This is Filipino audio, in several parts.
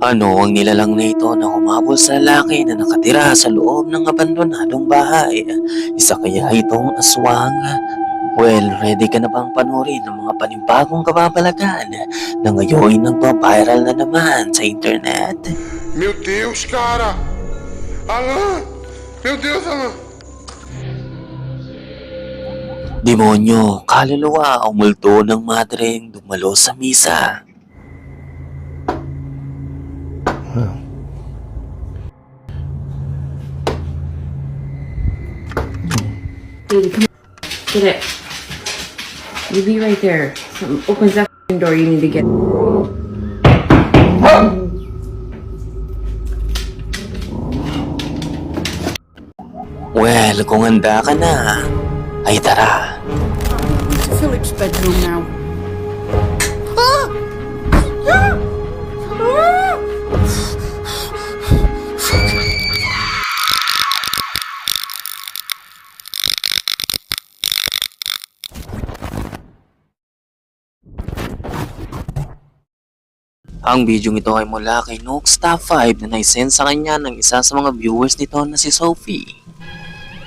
Ano ang nilalang na ito na humabol sa lalaki na nakatira sa loob ng abandonadong bahay? Isa kaya itong aswang? Well, ready ka na bang panurin ng mga panibagong kababalagan na ngayon nagpa-viral na naman sa internet? Meu Deus, cara! Alan! Meu Deus, Alan! Demonyo, kaluluwa o multo ng madreng dumalo sa misa. Baby, come on. Get it. You be right there. Something opens that door. You need to get. Well, kung handa ka na, ay tara. Philip's bedroom now. Ang video ito ay mula kay Nooks Top 5 na naisend sa kanya ng isa sa mga viewers nito na si Sophie.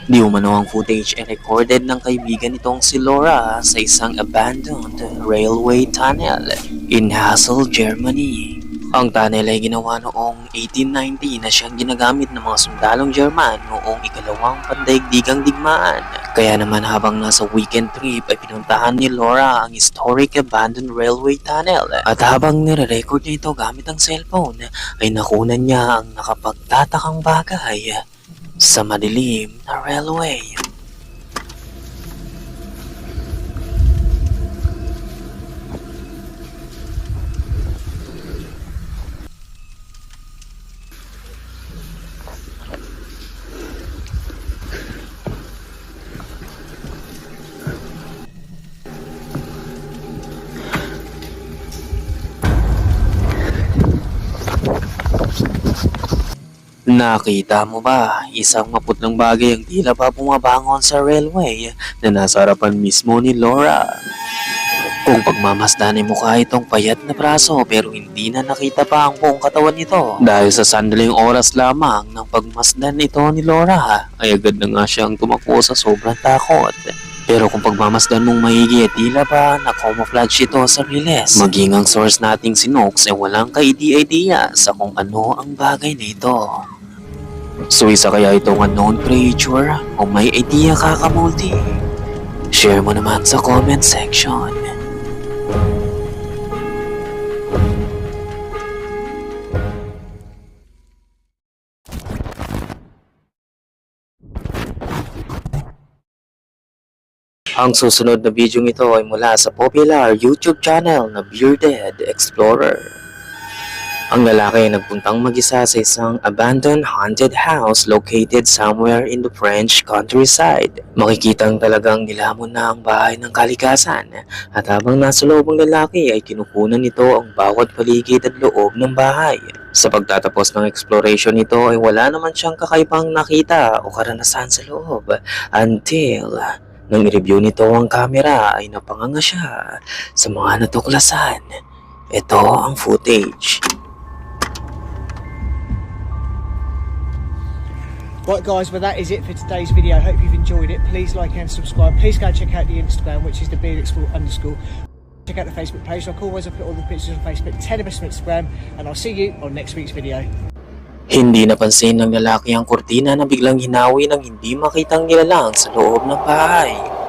Di umano ang footage ay recorded ng kaibigan nitong si Laura sa isang abandoned railway tunnel in Hassel, Germany. Ang tunnel ay ginawa noong 1890 na siyang ginagamit ng mga sundalong German noong ikalawang pandaigdigang digmaan. Kaya naman habang nasa weekend trip ay pinuntahan ni Laura ang historic abandoned railway tunnel. At habang nire-record niya ito gamit ang cellphone ay nakunan niya ang nakapagtatakang bagay sa madilim na railway. Nakita mo ba, isang maputlang bagay ang tila pa bumabangon sa railway na nasa harapan mismo ni Laura. Kung pagmamasdan ay mukha itong payat na braso pero hindi na nakita pa ang buong katawan nito. Dahil sa sandaling oras lamang ng pagmasdan ito ni Laura ay agad na nga siyang tumakbo sa sobrang takot. Pero kung pagmamasdan mong maigi at tila ba na camouflage ito sa riles. Maging ang source nating si Nox ay walang ka-idea sa kung ano ang bagay na ito. So isa kaya itong unknown creature o may idea ka kamulti? Share mo naman sa comment section. Ang susunod na video ito ay mula sa popular YouTube channel na Bearded Explorer. Ang lalaki ay nagpuntang mag-isa sa isang abandoned haunted house located somewhere in the French countryside. Makikitang talagang nilamon na ang bahay ng kalikasan at habang nasa loob ang lalaki ay kinukunan nito ang bawat paligid at loob ng bahay. Sa pagtatapos ng exploration nito ay wala naman siyang kakaibang nakita o karanasan sa loob until nang i-review nito ang camera ay napanganga siya sa mga natuklasan. Ito ang footage. Right guys, well that is it for today's video. Hope you've enjoyed it. Please like and subscribe. Please go and check out the Instagram, which is the Beard Explore underscore. Check out the Facebook page. Like always, I put all the pictures on Facebook, 10 of us on Instagram, and I'll see you on next week's video. Hindi napansin ng lalaki ang kurtina na biglang hinawi ng hindi makitang nilalang sa loob ng bahay.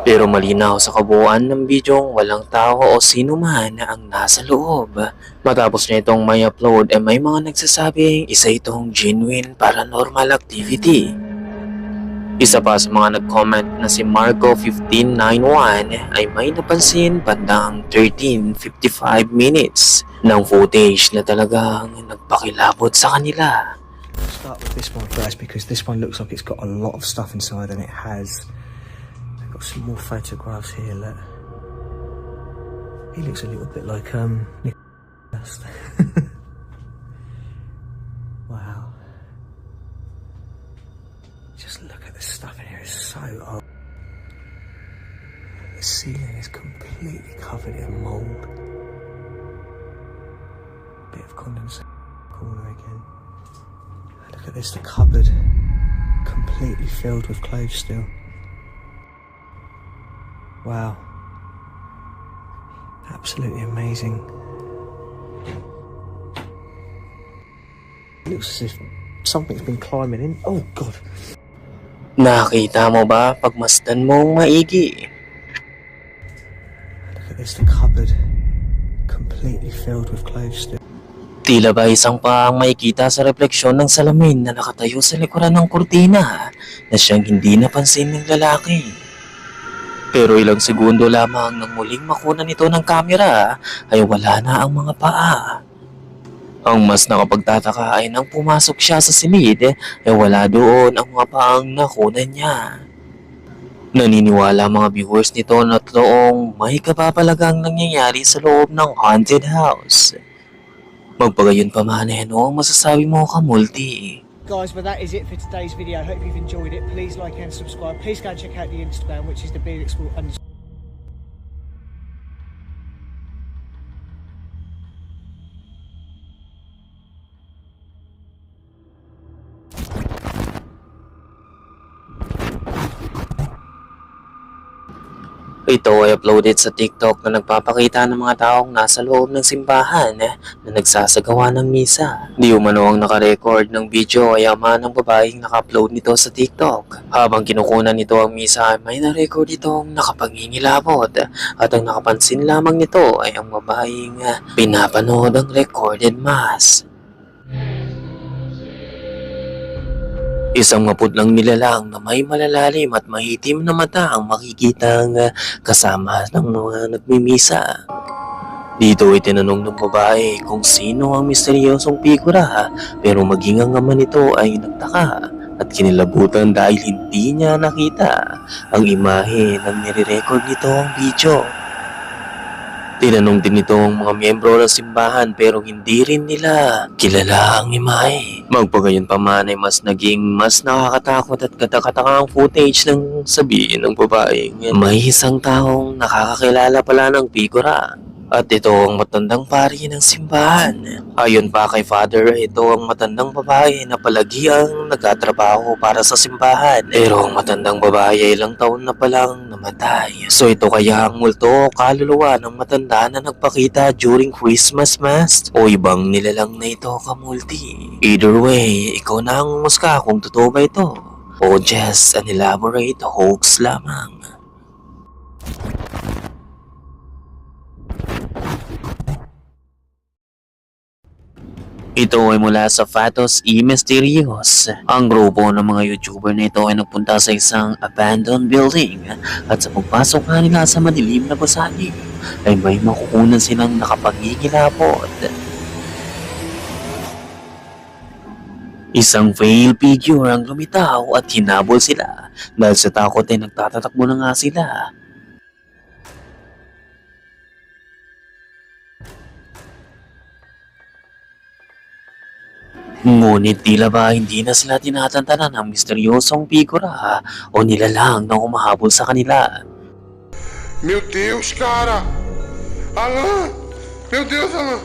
Pero malinaw sa kabuuan ng bidyong walang tao o sino man ang nasa loob. Matapos niya itong may upload ay may mga nagsasabing isa itong genuine paranormal activity. Isa pa sa mga nag-comment na si Marco1591 ay may napansin bandang 13.55 minutes ng footage na talagang nagpakilabot sa kanila. Start with this one first because this one looks like it's got a lot of stuff inside, and it has. Got some more photographs here. Look, he looks a little bit like um. Nicholas. wow. Just look at the stuff in here. It's so old. The ceiling is completely covered in mold. Bit of condensation corner again. Look at this, the cupboard completely filled with clothes still. Wow. Absolutely amazing. It looks as if something's been climbing in. Oh god. Nakita mo ba pagmasdan mong maigi? Look at this, the cupboard completely filled with clothes still. Tila ba isang pa ang makikita sa refleksyon ng salamin na nakatayo sa likuran ng kurtina na siyang hindi napansin ng lalaki. Pero ilang segundo lamang nang muling makunan nito ng kamera ay wala na ang mga paa. Ang mas nakapagtataka ay nang pumasok siya sa silid ay wala doon ang mga paang nakunan niya. Naniniwala mga viewers nito na totoong may kapapalagang nangyayari sa loob ng haunted house. Magpagayon pa man eh, ang masasabi mo ka multi? Guys, but that is it for today's video. Hope you've enjoyed it. Please like and subscribe. Please go and check out the Instagram, which is the Beard Export Ito ay uploaded sa TikTok na nagpapakita ng mga taong nasa loob ng simbahan eh, na nagsasagawa ng misa. Di umano ang nakarecord ng video ay ama ng babaeng naka-upload nito sa TikTok. Habang kinukunan nito ang misa, may na-record itong nakapangingilabot at ang nakapansin lamang nito ay ang babaeng pinapanood ang recorded mass. Isang maputlang nilalang na may malalalim at mahitim na mata ang makikitang ah, kasama ng mga nagmimisa. Dito ay tinanong ng babae kung sino ang misteryosong figura pero maging ang ama nito ay nagtaka at kinilabutan dahil hindi niya nakita ang imahe ng nire-record nito ang video. Tinanong din ito ang mga miyembro ng simbahan pero hindi rin nila kilala ang imahe. Magpagayon pa man ay mas naging mas nakakatakot at katakataka ang footage ng sabihin ng babaeng may isang taong nakakakilala pala ng figura. At ito ang matandang pari ng simbahan. Ayon pa kay Father, ito ang matandang babae na palagi ang nagtatrabaho para sa simbahan. Pero ang matandang babae ay ilang taon na palang namatay. So ito kaya ang multo o kaluluwa ng matanda na nagpakita during Christmas Mass? O ibang nilalang na ito kamulti? Either way, ikaw na ang muska kung totoo ba ito. O just an elaborate hoax lamang. Ito ay mula sa Fatos E Mysterious. Ang grupo ng mga YouTuber na ito ay nagpunta sa isang abandoned building at sa pagpasok nga nila sa madilim na gusali ay may makukunan silang nakapagigilapot. Isang veil figure ang lumitaw at hinabol sila dahil sa takot ay nagtatatakbo na nga sila. Ngunit tila ba hindi na sila tinatantanan ng misteryosong figura o nilalang na humahabol sa kanila. Meu Deus, cara! Alan! Meu Deus, Alan!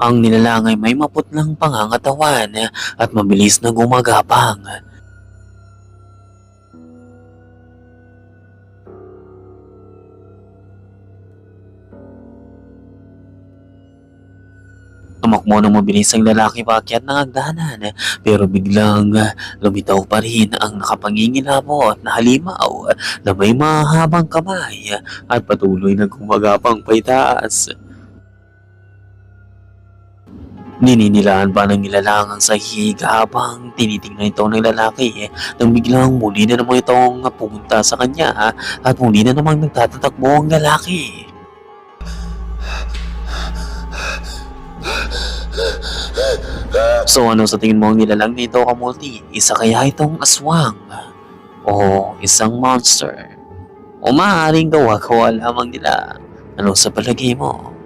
Ang nilalang ay may maputlang pangangatawan at mabilis na gumagapang. Tumakbo ng mabilis ang lalaki paakyat ng hagdanan pero biglang lumitaw pa rin ang nakapangingilabot na halimaw na may mahabang kamay at patuloy na gumagapang paitaas. Nininilaan pa ng nilalang ang sahig habang tinitingnan ito ng lalaki nang biglang muli na naman itong pumunta sa kanya at muli na namang nagtatatakbo ang lalaki. So ano sa tingin mo ang nilalang nito kamulti? Isa kaya itong aswang? O isang monster? O maaaring gawa-gawa lamang nila? Ano sa palagay mo?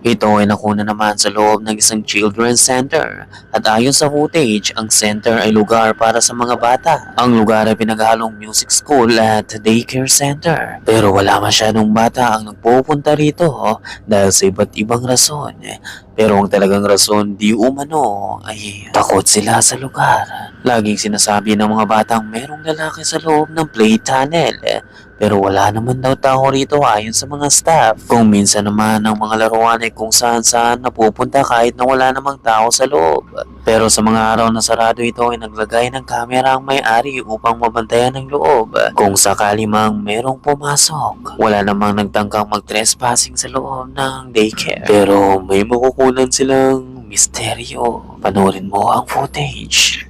Ito ay nakuna naman sa loob ng isang children's center at ayon sa footage, ang center ay lugar para sa mga bata. Ang lugar ay pinaghalong music school at daycare center. Pero wala masyadong bata ang nagpupunta rito dahil sa iba't ibang rason. Pero ang talagang rason di umano ay takot sila sa lugar. Laging sinasabi ng mga batang merong lalaki sa loob ng play tunnel. Pero wala naman daw tao rito ayon sa mga staff. Kung minsan naman ang mga laruan ay kung saan saan napupunta kahit na wala namang tao sa loob. Pero sa mga araw na sarado ito ay naglagay ng kamera ang may-ari upang mabantayan ang loob. Kung sakali mang merong pumasok, wala namang nagtangkang mag-trespassing sa loob ng daycare. Pero may makukunan silang misteryo. Panoorin mo ang footage.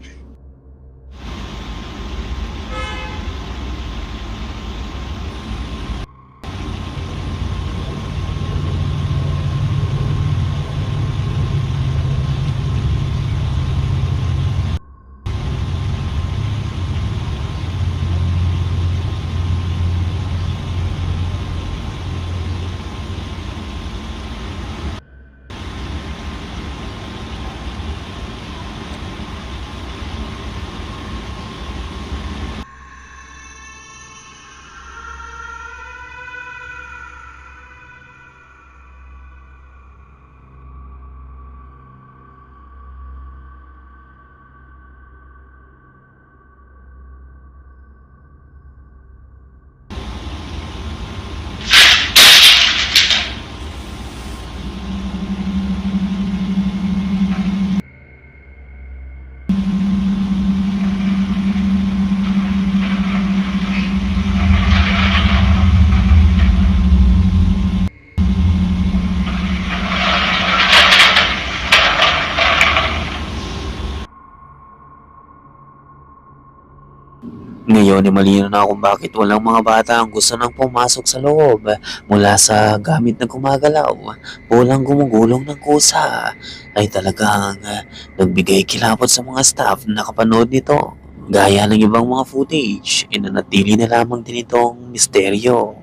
Ngayon ay malino na kung bakit walang mga bata ang gusto nang pumasok sa loob mula sa gamit na gumagalaw. Walang gumugulong ng kusa ay talagang ah, nagbigay kilabot sa mga staff na nakapanood nito. Gaya ng ibang mga footage, inanatili na lamang din itong misteryo.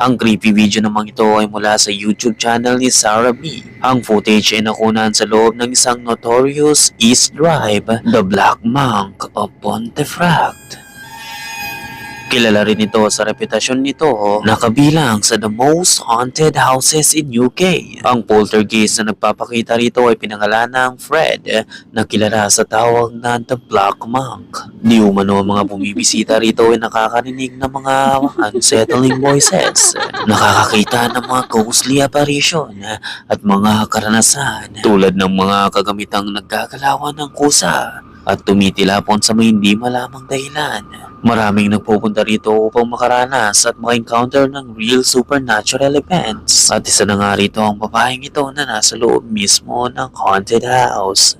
Ang creepy video namang ito ay mula sa YouTube channel ni Sarah B. Ang footage ay nakunan sa loob ng isang notorious East Drive, The Black Monk of Pontefract. Kilala rin ito sa reputasyon nito na kabilang sa the most haunted houses in UK. Ang poltergeist na nagpapakita rito ay pinangalan ng Fred na kilala sa tawag na The Black Monk. Di umano ang mga bumibisita rito ay nakakarinig ng mga unsettling voices, nakakakita ng mga ghostly apparition at mga karanasan tulad ng mga kagamitang naggagalawan ng kusa at tumitilapon sa may hindi malamang dahilan. Maraming nagpupunta rito upang makaranas at maka-encounter ng real supernatural events. At isa na nga rito ang babaeng ito na nasa loob mismo ng haunted house.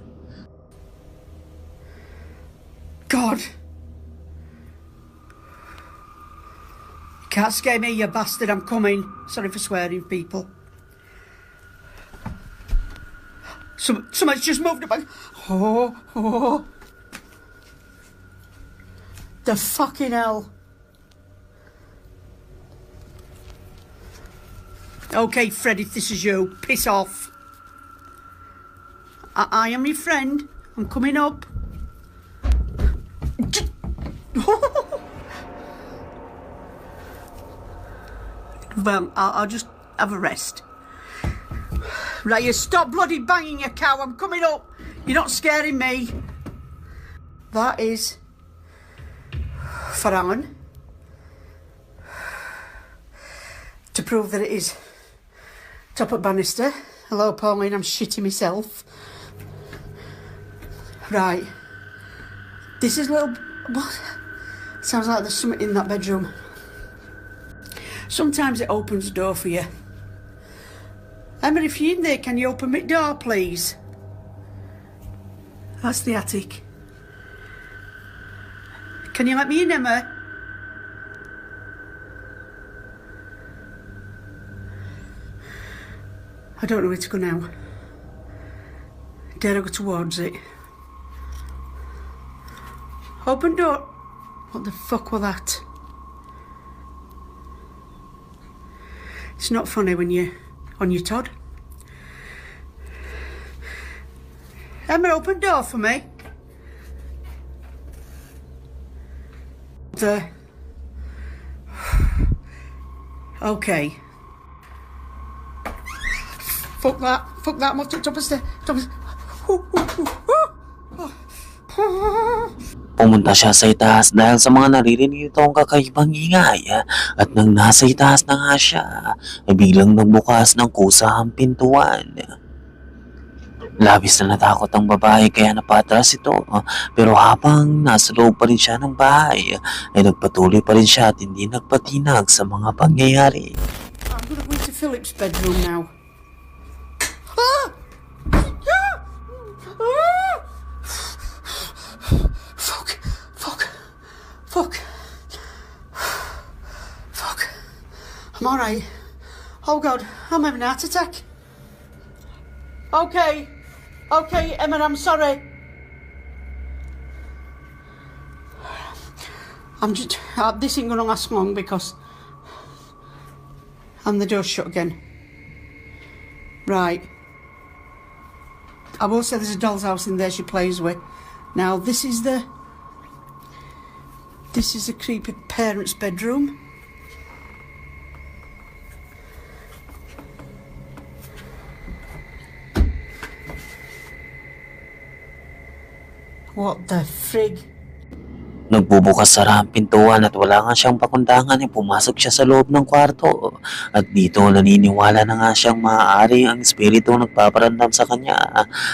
God. You can't scare me, you bastard. I'm coming. Sorry for swearing, people. Some, someone's just moved about. Oh, oh. The fucking hell. Okay, Fred, if this is you, piss off. I, I am your friend. I'm coming up. well, I'll, I'll just have a rest. Right, you stop bloody banging your cow. I'm coming up. You're not scaring me. That is for Alan to prove that it is top at Bannister. Hello, Pauline. I'm shitting myself. Right. This is little. What? Sounds like there's something in that bedroom. Sometimes it opens the door for you. Emma, if you're in there, can you open my door, please? That's the attic. Can you let me in, Emma? I don't know where to go now. Dare I go towards it? Open door. What the fuck was that? It's not funny when you're on your Todd. Emma, open door for me. The. Okay. Fuck that. Fuck that. Of the... Ooh, ooh, ooh, ooh. Pumunta siya sa itaas dahil sa mga naririnig itong kakaibang ingay at nang nasa itaas na nga siya ay biglang nagbukas ng kusa ang pintuan. Labis na natakot ang babae kaya napatras ito pero habang nasa loob pa rin siya ng bahay ay nagpatuloy pa rin siya at hindi nagpatinag sa mga pangyayari. I'm gonna go into Philip's bedroom now. Ah! Ah! Ah! Fuck! Fuck! Fuck! Fuck! I'm alright. Oh god, I'm having a heart attack. Okay. Okay, Emma, I'm sorry. I'm just. Uh, this ain't gonna last long because. And the door's shut again. Right. I will say there's a doll's house in there she plays with. Now this is the this is the creepy parents' bedroom. What the frig? Nagbubukas sara ang pintuan at wala nga siyang pakundangan ay pumasok siya sa loob ng kwarto. At dito naniniwala na nga siyang maaari ang espiritu nagpaparamdam sa kanya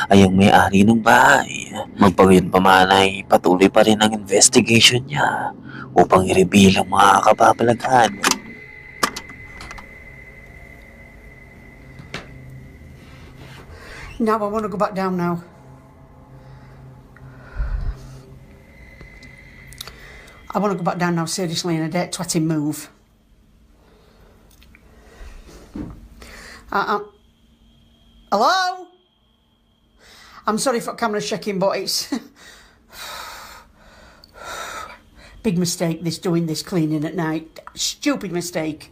ay ang may-ari ng bahay. Magpagayon pa man ay patuloy pa rin ang investigation niya upang i-reveal ang mga kababalaghan. Now I want to go back down now. I want to go back down now, seriously, in a dead twatting move. Uh, hello? I'm sorry for camera checking, but it's. Big mistake, this doing this cleaning at night. Stupid mistake.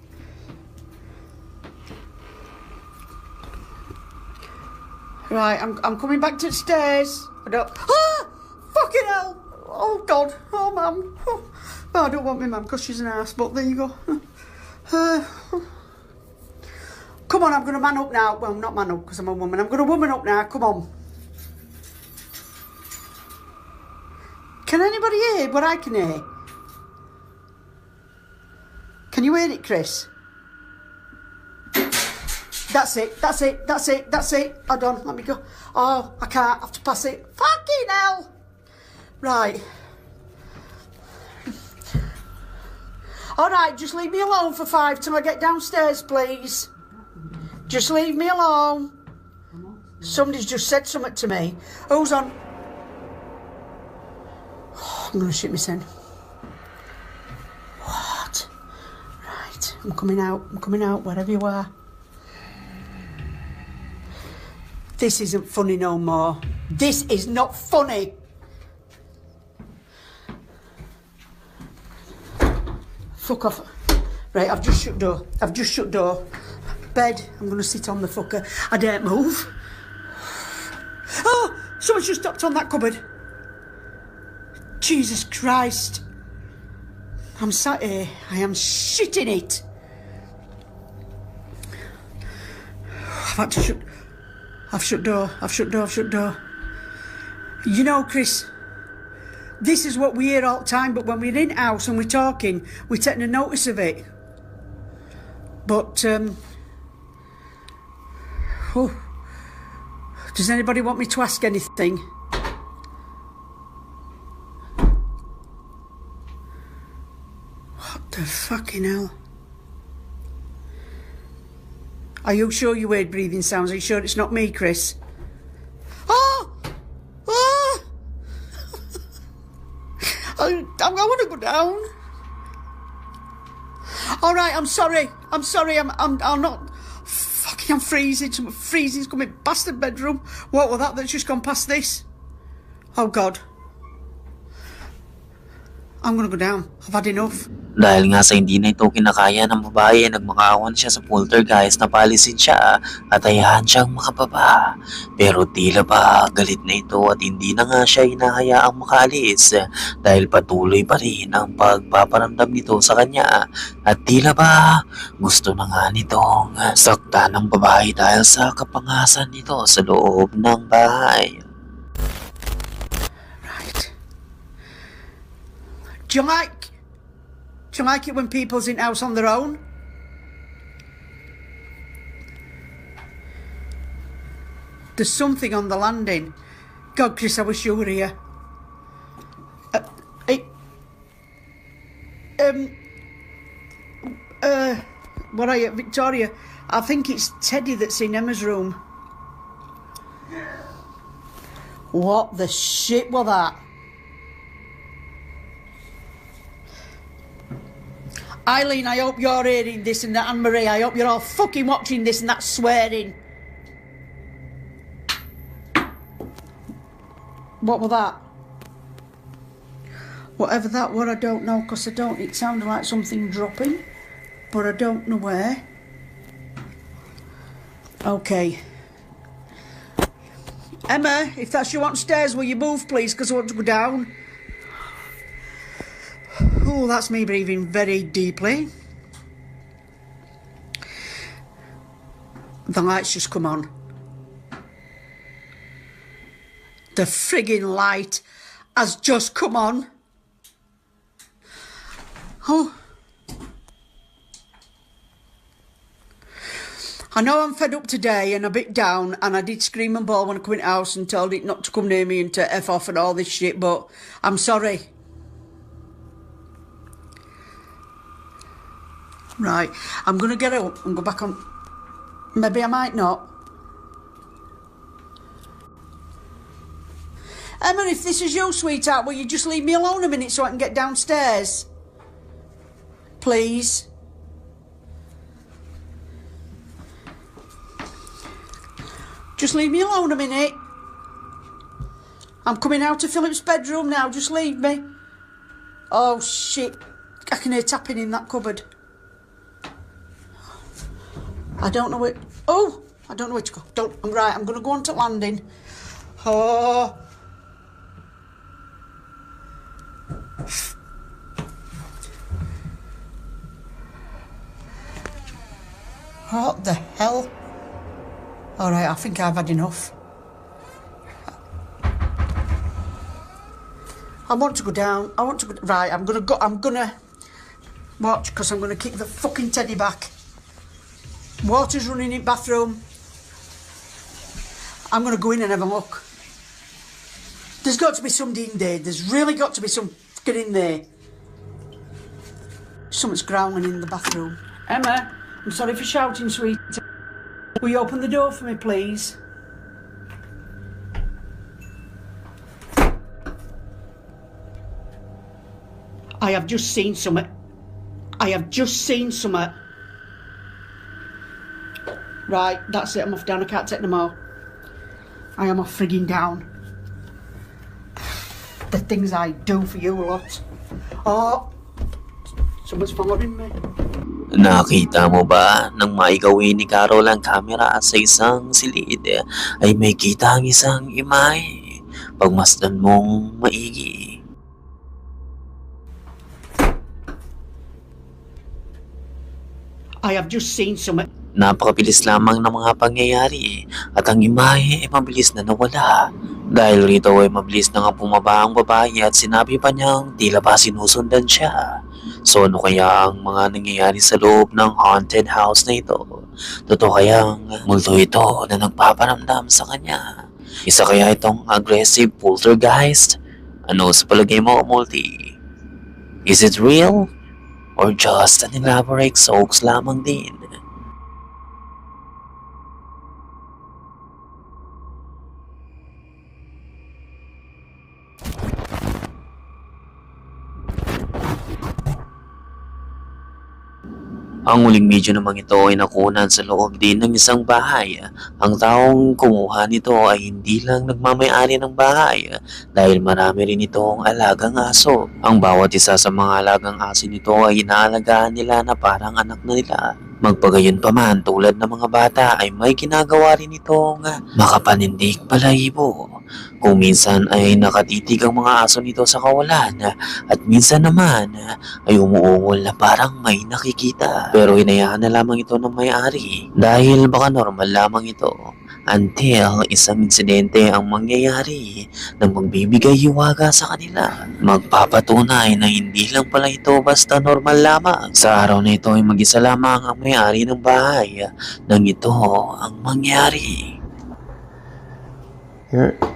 Right, I'm, I'm coming back to the stairs. I don't. Ah! Fucking hell! Oh, God. Oh, mum. Oh, I don't want my mum because she's an ass, but there you go. Uh, come on, I'm going to man up now. Well, not man up because I'm a woman. I'm going to woman up now. Come on. Can anybody hear what I can hear? Can you hear it, Chris? That's it, that's it, that's it, that's it. Hold on, let me go. Oh, I can't, I have to pass it. Fucking hell! Right. Alright, just leave me alone for five till I get downstairs, please. Just leave me alone. Somebody's just said something to me. Who's on? Oh, I'm gonna shit myself. What? Right, I'm coming out, I'm coming out, wherever you are. This isn't funny no more. This is not funny. Fuck off. Right, I've just shut door. I've just shut door. Bed. I'm gonna sit on the fucker. I daren't move. Oh! Someone's just stopped on that cupboard. Jesus Christ. I'm sat here. I am shitting it. I've had to shut. I've shut door. I've shut door. I've shut door. You know, Chris, this is what we hear all the time, but when we're in house and we're talking, we're taking a notice of it. But, um. oh, does anybody want me to ask anything? What the fucking hell? Are you sure you heard breathing sounds? Are you sure it's not me, Chris? Oh! Oh! I, I, want to go down. All right, I'm sorry. I'm sorry. I'm, I'm, I'm not. Fucking, I'm freezing. Some freezing's coming past the bedroom. What was that that's just gone past this? Oh, God. I'm gonna go down. I've had enough. Dahil nga sa hindi na ito kinakaya ng babae, nagmakaawan siya sa poltergeist na palisin siya at hayaan siyang makababa. Pero tila ba galit na ito at hindi na nga siya hinahayaang makaalis dahil patuloy pa rin ang pagpaparamdam nito sa kanya at tila ba gusto na nga nitong sakta ng babae dahil sa kapangasan nito sa loob ng bahay. Do you like? Do you like it when people's in house on their own? There's something on the landing. God, Chris, I wish you were here. Uh, um, uh, what are you, Victoria? I think it's Teddy that's in Emma's room. What the shit was that? Eileen, I hope you're hearing this and that. Anne Marie, I hope you're all fucking watching this and that swearing. What was that? Whatever that were, I don't know, because I don't. It sounded like something dropping, but I don't know where. Okay. Emma, if that's you on stairs, will you move, please? Because I want to go down. Oh, that's me breathing very deeply. The lights just come on. The frigging light has just come on. Oh. I know I'm fed up today and a bit down, and I did scream and bawl when I come in the house and told it not to come near me and to F off and all this shit, but I'm sorry. Right, I'm gonna get up and go back on. Maybe I might not. Emma, if this is you, sweetheart, will you just leave me alone a minute so I can get downstairs? Please. Just leave me alone a minute. I'm coming out of Philip's bedroom now, just leave me. Oh shit, I can hear tapping in that cupboard. I don't know where. Oh, I don't know where to go. Don't. I'm right. I'm going to go on to landing. Oh. What the hell? All right, I think I've had enough. I want to go down. I want to go. Right, I'm gonna go. I'm gonna watch because I'm gonna kick the fucking teddy back. Water's running in bathroom. I'm going to go in and have a look. There's got to be somebody in there. There's really got to be some fucking in there. Something's growling in the bathroom. Emma, I'm sorry for shouting, sweet. Will you open the door for me, please? I have just seen something. I have just seen something. Right, that's it. I'm off down. I can't take no more. I am off frigging down. The things I do for you lot. Oh, someone's following me. Nakita mo ba nang maigawin ni Carol ang camera sa isang silid ay may kita ang isang imay pagmasdan mong maigi. I have just seen something. Napakabilis lamang ng mga pangyayari at ang imay ay mabilis na nawala. Dahil rito ay mabilis na nga bumaba ang babae at sinabi pa niyang tila ba sinusundan siya. So ano kaya ang mga nangyayari sa loob ng haunted house na ito? Totoo kayang multo ito na nagpaparamdam sa kanya? Isa kaya itong aggressive poltergeist? Ano sa palagay mo, Multi? Is it real? Or just an elaborate hoax lamang din? Ang huling video namang ito ay nakunan sa loob din ng isang bahay. Ang taong kumuha nito ay hindi lang nagmamayari ng bahay dahil marami rin itong alagang aso. Ang bawat isa sa mga alagang aso nito ay inaalagaan nila na parang anak na nila. Magpagayon pa man tulad ng mga bata ay may ginagawa rin itong makapanindig balahibo. Kung minsan ay nakatitig ang mga aso nito sa kawalan at minsan naman ay umuungol na parang may nakikita. Pero hinayaan na lamang ito ng may-ari dahil baka normal lamang ito until isang insidente ang mangyayari na magbibigay hiwaga sa kanila. Magpapatunay na hindi lang pala ito basta normal lamang. Sa araw na ito ay mag-isa lamang ang may-ari ng bahay nang ito ang mangyari. Here.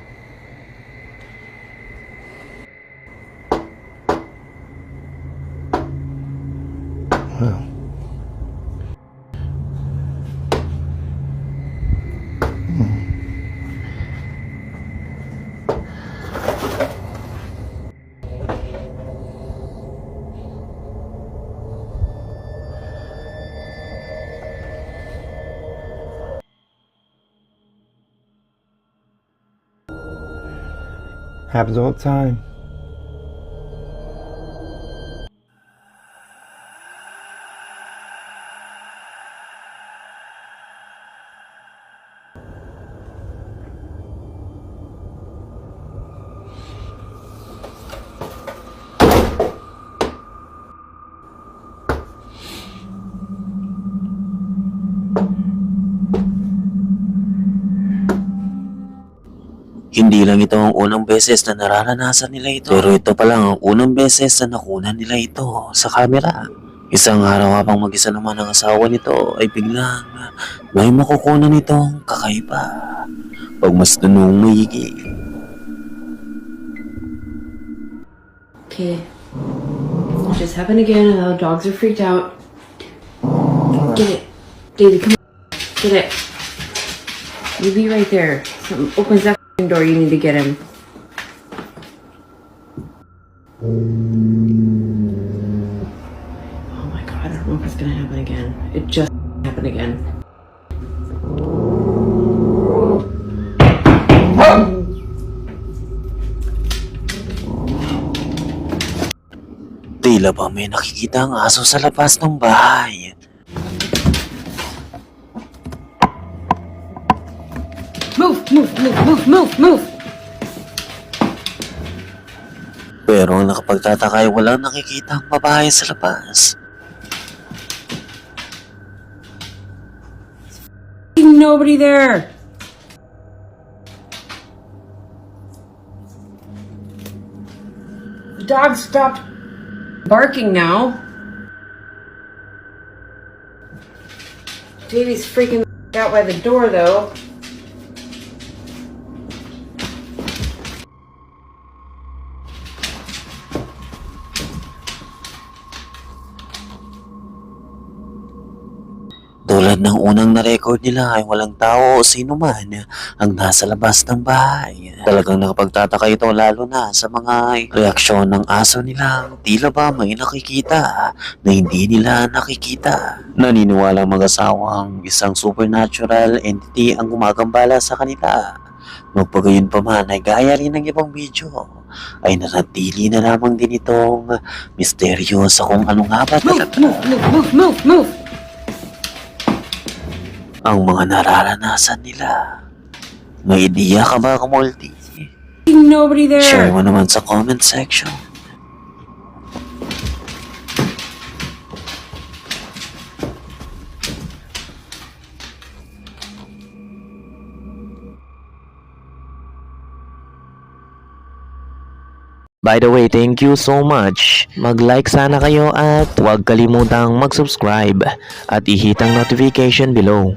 Happens all the time. Hindi lang ito ang unang beses na nararanasan nila ito. Pero ito pa lang ang unang beses na nakunan nila ito sa kamera. Isang araw habang mag-isa naman ang asawa nito ay biglang may makukunan nitong kakaiba. Pag mas dunong mayigit. Okay. It just happened again, and the dogs are freaked out. Get it. David, come on. Get it. You be right there. Something opens f***ing door, you need to get him. Oh my god, I don't know if it's gonna happen again. It just happened again. Tila ba may nakikita ang aso sa labas ng bahay. Move! Pero ang nakapagtataka ay walang nakikita ang babae sa labas. Nobody there! The dog stopped barking now. Davey's freaking out by the door though. Tulad ng unang na-record nila ay walang tao o sino man ang nasa labas ng bahay. Talagang nakapagtataka ito lalo na sa mga reaksyon ng aso nilang tila ba may nakikita na hindi nila nakikita. Naniniwala ang mag-asawang isang supernatural entity ang gumagambala sa kanila. Magpagayon pa man ay gaya rin ng ibang video ay nanatili na lamang din itong misteryo sa kung ano nga ba move, move, move, move, move! Ang mga nararanasan nila. May ideya ka ba, Kamulti? Nobody there! Share mo naman sa comment section. By the way, thank you so much. Mag-like sana kayo at huwag kalimutang mag-subscribe at ihit ang notification below.